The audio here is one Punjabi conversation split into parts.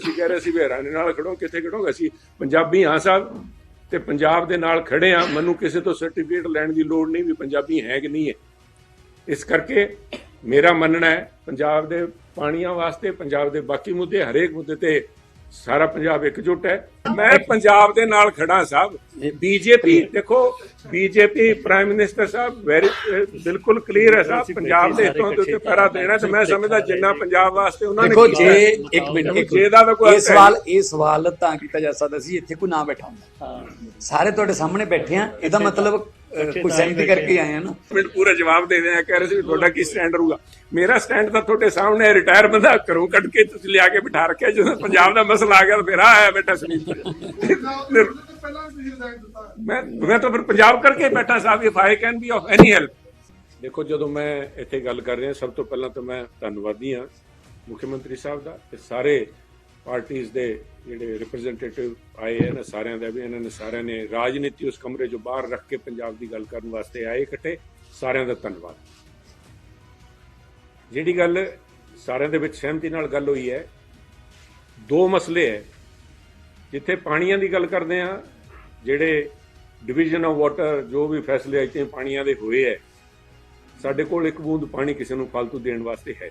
ਤੁਸੀਂ ਕਹਿ ਰਹੇ ਸੀ ਵੀ ਹਰਿਆਣੇ ਨਾਲ ਖੜੋ, ਕਿੱਥੇ ਖੜੋਗੇ? ਅਸੀਂ ਪੰਜਾਬੀ ਹਾਂ ਸਾਹਿਬ ਤੇ ਪੰਜਾਬ ਦੇ ਨਾਲ ਖੜੇ ਆ ਮੈਨੂੰ ਕਿਸੇ ਤੋਂ ਸਰਟੀਫਿਕੇਟ ਲੈਣ ਦੀ ਲੋੜ ਨਹੀਂ ਵੀ ਪੰਜਾਬੀ ਹੈ ਕਿ ਨਹੀਂ ਹੈ। ਇਸ ਕਰਕੇ ਮੇਰਾ ਮੰਨਣਾ ਹੈ, ਪੰਜਾਬ ਦੇ ਪਾਣੀਆਂ ਵਾਸਤੇ, ਪੰਜਾਬ ਦੇ ਬਾਕੀ ਮੁੱਦੇ ਹਰੇਕ ਮੁੱਦੇ ਤੇ ਸਾਰਾ ਪੰਜਾਬ ਇਕਜੁੱਟ ਹੈ। ਮੈਂ ਪੰਜਾਬ ਦੇ ਨਾਲ ਖੜਾ ਸਾਹਿਬ। ਬੀਜੇਪੀ ਦੇਖੋ ਬੀਜੇਪੀ ਪ੍ਰਾਈਮ ਮਿਨਿਸਟਰ ਸਾਹਿਬ ਵੈਰੀ ਬਿਲਕੁਲ ਕਲੀਅਰ ਹੈ ਸਾਹਿਬ। ਪੰਜਾਬ ਦੇ ਹਿੱਤਾਂ ਦੇ ਉੱਤੇ ਪੈਰਾ ਦੇਣਾ ਤੇ ਮੈਂ ਸਮਝਦਾ ਜਿੰਨਾ ਪੰਜਾਬ ਵਾਸਤੇ ਉਹਨਾਂ ਨੇ ਦੇਖੋ ਜੇ ਇੱਕ ਮਿੰਟ ਇੱਕ ਜੇ ਦਾ ਤਾਂ ਕੋਈ ਇਹ ਸਵਾਲ ਇਹ ਸਵਾਲ ਤਾਂ ਕੀਤਾ ਜਾ ਸਕਦਾ ਸੀ ਇੱਥੇ ਕੋਈ ਨਾ ਬੈਠਾ ਹੁੰਦਾ। ਸਾਰੇ ਤੁਹਾਡੇ ਸਾਹਮਣੇ ਬੈਠੇ ਆ। ਇਹਦਾ ਮਤਲਬ ਕੋਈ ਸਹਿਮਤੀ ਕਰਕੇ ਆਏ ਆ ਨਾ। ਮਿੰਟ ਪੂਰਾ ਜਵਾਬ ਦੇ ਦੇ ਕਹਿ ਰਹੇ ਸੀ ਤੁਹਾਡਾ ਕੀ ਸਟੈਂਡ ਰਹੂਗਾ। ਮੇਰਾ ਸਟੈਂਡ ਤਾਂ ਤੁਹਾਡੇ ਸਾਹਮਣੇ ਰਿਟਾਇਰ ਬੰਦਾ ਘਰੋਂ ਕੱਢ ਕੇ ਤੁਸੀਂ ਲਿਆ ਕੇ ਬਿਠਾ ਰੱਖਿਆ ਜਦੋਂ ਪੰਜਾਬ ਦਾ ਮਸਲਾ ਆ ਗਿਆ ਤਾਂ ਫਿਰ ਆਇਆ ਬੇਟਾ ਸੁਨੀਲ ਮੈਂ ਮੈਂ ਤਾਂ ਫਿਰ ਪੰਜਾਬ ਕਰਕੇ ਬੈਠਾ ਸਾਹਿਬ if I can be of any help ਦੇਖੋ ਜਦੋਂ ਮੈਂ ਇੱਥੇ ਗੱਲ ਕਰ ਰਿਹਾ ਸਭ ਤੋਂ ਪਹਿਲਾਂ ਤਾਂ ਮੈਂ ਧੰਨਵਾਦੀ ਹਾਂ ਮੁੱਖ ਮੰਤਰੀ ਸਾਹਿਬ ਦਾ ਤੇ ਸਾਰੇ ਪਾਰਟੀਆਂ ਦੇ ਜਿਹੜੇ ਰਿਪਰੈਜ਼ੈਂਟੇਟਿਵ ਆਏ ਹਨ ਸਾਰਿਆਂ ਦਾ ਵੀ, ਇਹਨਾਂ ਨੇ ਸਾਰਿਆਂ ਨੇ ਰਾਜਨੀਤੀ ਉਸ ਕਮਰੇ ਚੋਂ ਬਾਹਰ ਰੱਖ ਕੇ ਪੰਜਾਬ ਦੀ ਗੱਲ ਕਰਨ ਵਾਸਤੇ ਆਏ ਇਕੱਠੇ। ਸਾਰਿਆਂ ਦਾ ਧੰਨਵਾਦ। ਜਿਹੜੀ ਗੱਲ ਸਾਰਿਆਂ ਦੇ ਵਿੱਚ ਸਹਿਮਤੀ ਨਾਲ ਗੱਲ ਹੋਈ ਹੈ, ਦੋ ਮਸਲੇ ਹੈ। ਜਿੱਥੇ ਪਾਣੀਆਂ ਦੀ ਗੱਲ ਕਰਦੇ ਆ ਜਿਹੜੇ ਡਿਵੀਜ਼ਨ ਆਫ ਵਾਟਰ ਜੋ ਵੀ ਫੈਸਲੇ ਇੱਥੇ ਪਾਣੀਆਂ ਦੇ ਹੋਏ ਹੈ, ਸਾਡੇ ਕੋਲ ਇੱਕ ਬੂੰਦ ਪਾਣੀ ਕਿਸੇ ਨੂੰ ਫालतू ਦੇਣ ਵਾਸਤੇ ਹੈ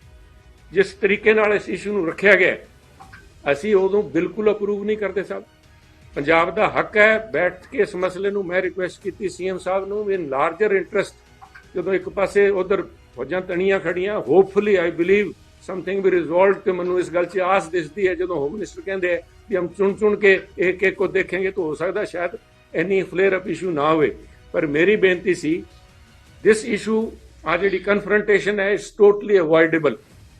ਜਿਸ ਤਰੀਕੇ ਨਾਲ ਇਸ ਇਸ਼ੂ ਨੂੰ ਰੱਖਿਆ ਗਿਆ ਅਸੀਂ ਉਦੋਂ ਬਿਲਕੁਲ ਅਪਰੂਵ ਨਹੀਂ ਕਰਦੇ ਸਾਹਿਬ। ਪੰਜਾਬ ਦਾ ਹੱਕ ਹੈ, ਬੈਠ ਕੇ ਇਸ ਮਸਲੇ ਨੂੰ ਮੈਂ ਰਿਕੁਐਸਟ ਕੀਤੀ ਸੀਐਮ ਸਾਹਿਬ ਨੂੰ, ਵੀ ਇਨ ਲਾਰਜਰ ਇੰਟਰਸਟ ਜਦੋਂ ਇੱਕ ਪਾਸੇ ਉਧਰ ਫੌਜਾਂ ਤਣੀਆਂ ਖੜੀਆਂ hopefully I believe something we resolve ਤੇ ਮੈਨੂੰ ਇਸ ਗੱਲ 'ਚ ਆਸ ਦਿਸਦੀ ਹੈ, ਜਦੋਂ ਹੋਮ ਮਿਨਿਸਟਰ ਕਹਿੰਦੇ ਹੈ ਕਿ ਹਮ ਚੁਣ ਚੁਣ ਕੇ ਇੱਕ ਇੱਕ ਕੋ ਦੇਖेंगे ਤਾਂ ਹੋ ਸਕਦਾ ਸ਼ਾਇਦ ਇੰਨੀ ਫਲੇਅਰ ਅਪ ਇਸ਼ੂ ਨਾ ਹੋਵੇ। ਪਰ ਮੇਰੀ ਬੇਨਤੀ ਸੀ ਦਿਸ ਇਸ਼ੂ ਆ ਜਿਹੜੀ ਕਨਫਰੰਟੇਸ਼ਨ ਹੈ ਇਸ totally avoidable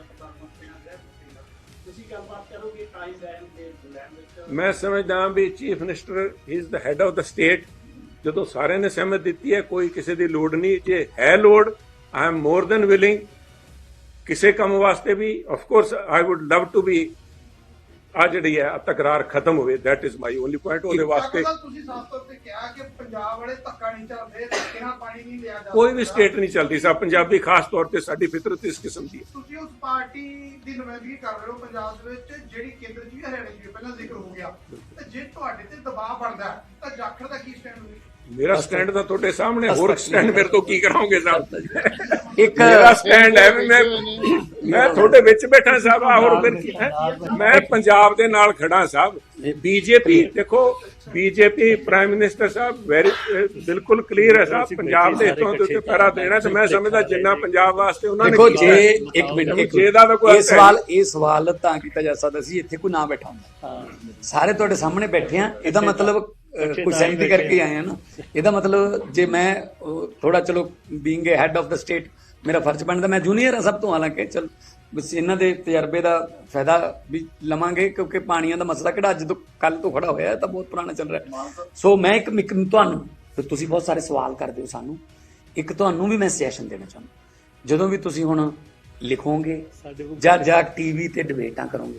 ਹੋ ਪ੍ਰਧਾਨ ਮੰਤਰੀ ਨਾਲ ਗ੍ਰਹਿ ਮੰਤਰੀ ਨਾਲ ਤੁਸੀਂ ਗੱਲਬਾਤ ਕਰੋਗੇ ਟਾਈਮ ਲੈਣ ਦੇ, ਲੈਣ ਵਿੱਚ? ਮੈਂ ਸਮਝਦਾ ਵੀ chief minister is the head of the state ਜਦੋਂ ਸਾਰਿਆਂ ਨੇ ਸਹਿਮਤ ਦਿੱਤੀ ਹੈ, ਕੋਈ ਕਿਸੇ ਦੀ ਲੋੜ ਨਹੀਂ, ਜੇ ਹੈ ਲੋੜ I am more than willing ਕਿਸੇ ਕੰਮ ਵਾਸਤੇ ਵੀ of course I would love to be a ਜਿਹੜੀ ਹੈ ਤਕਰਾਰ ਖਤਮ ਹੋਵੇ that is my only point ਉਹਦੇ ਵਾਸਤੇ ਤੁਸੀਂ ਸਾਫ਼ ਤੌਰ ਤੇ ਕਿਹਾ ਕਿ ਪੰਜਾਬ ਵਾਲੇ ਧੱਕਾ ਨਹੀਂ ਚੱਲਦੇ ਨਾਲ ਪਾਣੀ ਨਹੀਂ ਲਿਆ ਜਾਂਦਾ। ਕੋਈ ਵੀ ਸਟੇਟ ਨਹੀਂ ਚੱਲਦੀ ਸਾ ਪੰਜਾਬੀ ਖਾਸ ਤੌਰ ਤੇ ਸਾਡੀ ਫਿਤਰਤ ਇਸ ਕਿਸਮ ਦੀ ਹੈ। ਤੁਸੀਂ ਉਸ ਪਾਰਟੀ ਦੀ ਨੁਮਾਇੰਦਗੀ ਕਰ ਰਹੇ ਹੋ ਪੰਜਾਬ ਦੇ ਵਿੱਚ ਜਿਹੜੀ ਕੇਂਦਰ 'ਚ ਵੀ ਹਰਿਆਣੇ ਵੀ ਪਹਿਲਾਂ ਜ਼ਿਕਰ ਹੋ ਗਿਆ। ਤੇ ਜੇ ਤੁਹਾਡੇ ਤੇ ਦਬਾਅ ਬਣਦਾ ਹੈ, ਤਾਂ ਜਾਖੜ ਦਾ ਕੀ ਸਟੈਂਡ ਹੋਵੇ ਮੇਰਾ ਸਟੈਂਡ ਤਾਂ ਤੁਹਾਡੇ ਸਾਹਮਣੇ ਹੋਰ ਸਟੈਂਡ ਮੇਰੇ ਤੋਂ ਕੀ ਕਰਾਉਂਗੇ ਸਾਹਿਬ ਇੱਕ ਮੇਰਾ ਸਟੈਂਡ ਹੈ ਵੀ ਮੈਂ ਮੈਂ ਤੁਹਾਡੇ ਵਿੱਚ ਬੈਠਾ ਸਾਹਿਬ ਆ ਹੋਰ ਫਿਰ ਕੀ ਹੈ? ਮੈਂ ਪੰਜਾਬ ਦੇ ਨਾਲ ਖੜਾ ਸਾਹਿਬ। ਬੀਜੇਪੀ ਦੇਖੋ ਬੀਜੇਪੀ ਪ੍ਰਾਈਮ ਮਿਨਿਸਟਰ ਸਾਹਿਬ ਵੈਰੀ ਬਿਲਕੁਲ ਕਲੀਅਰ ਹੈ ਸਾਹਿਬ ਪੰਜਾਬ ਦੇ ਹਿੱਤਾਂ ਦੇ ਉੱਤੇ ਪੈਰਾ ਦੇਣਾ ਤੇ ਮੈਂ ਸਮਝਦਾ ਜਿੰਨਾ ਪੰਜਾਬ ਵਾਸਤੇ ਉਹਨਾਂ ਨੇ ਦੇਖੋ ਜੇ। ਇੱਕ ਮਿੰਟ ਇੱਕ ਜੇ ਦਾ ਕੋਈ ਇਹ ਸਵਾਲ ਇਹ ਸਵਾਲ ਤਾਂ ਕੀਤਾ ਜਾ ਸਕਦਾ ਸੀ ਇੱਥੇ ਕੋਈ ਨਾ ਬੈਠਾ ਹੁੰਦਾ। ਸਾਰੇ ਤੁਹਾਡੇ ਸਾਹਮਣੇ ਬੈਠੇ ਆ ਇਹਦਾ ਮਤਲਬ ਕੋਈ ਸਹਿਮਤੀ ਕਰਕੇ ਹੀ ਆਏ ਆ ਨਾ। ਇਹਦਾ ਮਤਲਬ ਜੇ ਮੈਂ ਥੋੜਾ ਚਲੋ being a head of the state ਮੇਰਾ ਫਰਜ਼ ਬਣਦਾ ਮੈਂ ਜੂਨੀਅਰ ਆ ਸਭ ਤੋਂ ਹਾਲਾਂਕਿ ਚਲ ਬਸ ਇਹਨਾਂ ਦੇ ਤਜਰਬੇ ਦਾ ਫਾਇਦਾ ਵੀ ਲਵਾਂਗੇ ਕਿਉਂਕਿ ਪਾਣੀਆਂ ਦਾ ਮਸਲਾ ਕਿਹੜਾ ਅੱਜ ਤੋਂ ਕੱਲ ਤੋਂ ਖੜਾ ਹੋਇਆ ਹੈ ਤਾਂ ਬਹੁਤ ਪੁਰਾਣਾ ਚੱਲ ਰਿਹਾ। ਹੈ। ਸੋ ਮੈਂ ਇੱਕ ਇੱਕ ਤੁਹਾਨੂੰ ਫਿਰ ਤੁਸੀਂ ਬਹੁਤ ਸਾਰੇ ਸਵਾਲ ਕਰਦੇ ਹੋ ਸਾਨੂੰ। ਇੱਕ ਤੁਹਾਨੂੰ ਵੀ ਮੈਂ ਸਜੈਸ਼ਨ ਦੇਣਾ ਚਾਹੁੰਦਾ। ਜਦੋਂ ਵੀ ਤੁਸੀਂ ਹੁਣ ਲਿਖੋਗੇ ਜਾਂ ਜਾਂ ਟੀਵੀ ਤੇ ਡਿਬੇਟਾਂ ਕਰੋਗੇ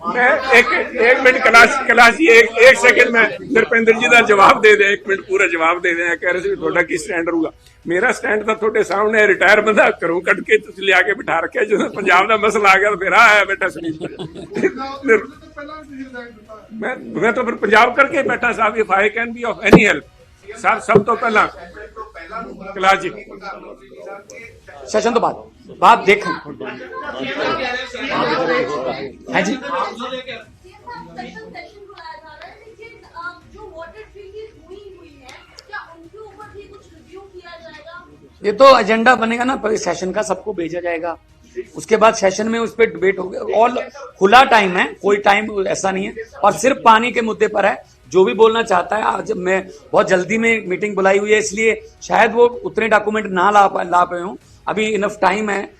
मैं एक एक मिनट क्लास क्लास जी एक एक सेकंड में ਨਰਪਿੰਦਰ ਜੀ ਦਾ ਜਵਾਬ ਦੇ ਦੇ ਇੱਕ ਮਿੰਟ ਪੂਰਾ ਜਵਾਬ ਦੇ ਦੇ ਕਹਿ ਰਹੇ ਸੀ ਤੁਹਾਡਾ ਕੀ ਸਟੈਂਡ ਰਹੂਗਾ। ਮੇਰਾ ਸਟੈਂਡ ਤਾਂ ਤੁਹਾਡੇ ਸਾਹਮਣੇ ਰਿਟਾਇਰ ਬੰਦਾ ਘਰੋਂ ਕੱਢ ਕੇ ਤੁਸੀਂ ਲਿਆ ਕੇ ਬਿਠਾ ਰੱਖਿਆ ਜਦੋਂ ਪੰਜਾਬ ਦਾ ਮਸਲਾ ਆ ਗਿਆ ਫਿਰ ਆਇਆ ਬੇਟਾ ਸੁਨੀਲ ਮੈਂ ਮੈਂ ਤਾਂ ਫਿਰ ਪੰਜਾਬ ਕਰਕੇ ਬੈਠਾ ਸਾਹਿਬ ਇਹ if I can be of any help sir ਸਭ ਤੋਂ ਪਹਿਲਾਂ ਕਲਾਸ ਜੀ। ਸੈਸ਼ਨ ਤੋਂ ਬਾਅਦ ਬਾਅਦ ਦੇਖਣ। है जो। है ये तो एजेंडा बनेगा ना, पर सेशन का सबको भेजा जाएगा। उसके बाद सेशन में उस पर डिबेट होगा। ऑल खुला टाइम है, कोई टाइम ऐसा नहीं है। और सिर्फ़ पानी के मुद्दे पर है। जो भी बोलना चाहता है, आज मैं बहुत जल्दी में मीटिंग बुलाई हुई है, इसलिए शायद वो उतने डॉक्यूमेंट ना ला पा- ला पाए हों। अभी इनफ टाइम है।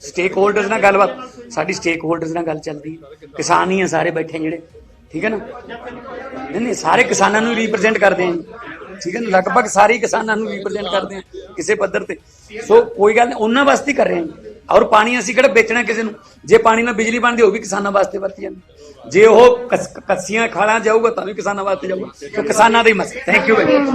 ਸਟੇਕ ਹੋਲਡਰਸ ਨਾਲ ਗੱਲਬਾਤ। ਸਾਡੀ ਸਟੇਕ ਹੋਲਡਰਸ ਨਾਲ ਗੱਲ ਚੱਲਦੀ ਹੈ। ਕਿਸਾਨ ਹੀ ਆ ਸਾਰੇ ਬੈਠੇ ਜਿਹੜੇ। ਠੀਕ ਹੈ ਨਾ? ਨਹੀਂ ਨਹੀਂ, ਸਾਰੇ ਕਿਸਾਨਾਂ ਨੂੰ ਰਿਪਰੈਜ਼ੈਂਟ ਕਰਦੇ ਆ ਠੀਕ ਹੈ ਨਾ? ਲਗਭਗ ਸਾਰੇ ਕਿਸਾਨਾਂ ਨੂੰ ਰਿਪਰੈਜ਼ੈਂਟ ਕਰਦੇ ਆ ਕਿਸੇ ਪੱਧਰ ਤੇ। ਸੋ ਕੋਈ ਗੱਲ ਨਹੀਂ, ਉਹਨਾਂ ਵਾਸਤੇ ਹੀ ਕਰ ਰਹੇ ਹਾਂ ਔਰ ਪਾਣੀ ਅਸੀਂ ਕਿਹੜਾ ਵੇਚਣਾ ਕਿਸੇ ਨੂੰ? ਜੇ ਪਾਣੀ ਨਾਲ ਬਿਜਲੀ ਬਣਦੀ, ਉਹ ਵੀ ਕਿਸਾਨਾਂ ਵਾਸਤੇ ਵਰਤੀ ਜਾਂਦੀ। ਜੇ ਉਹ ਕਸ- ਕੱਸੀਆਂ ਖਾਲਾਂ ਜਾਊਗਾ, ਤਾਂ ਵੀ ਕਿਸਾਨਾਂ ਵਾਸਤੇ ਜਾਊਗਾ। ਸੋ ਕਿਸਾਨਾਂ ਦਾ ਹੀ ਮਸਲਾ। Thank you very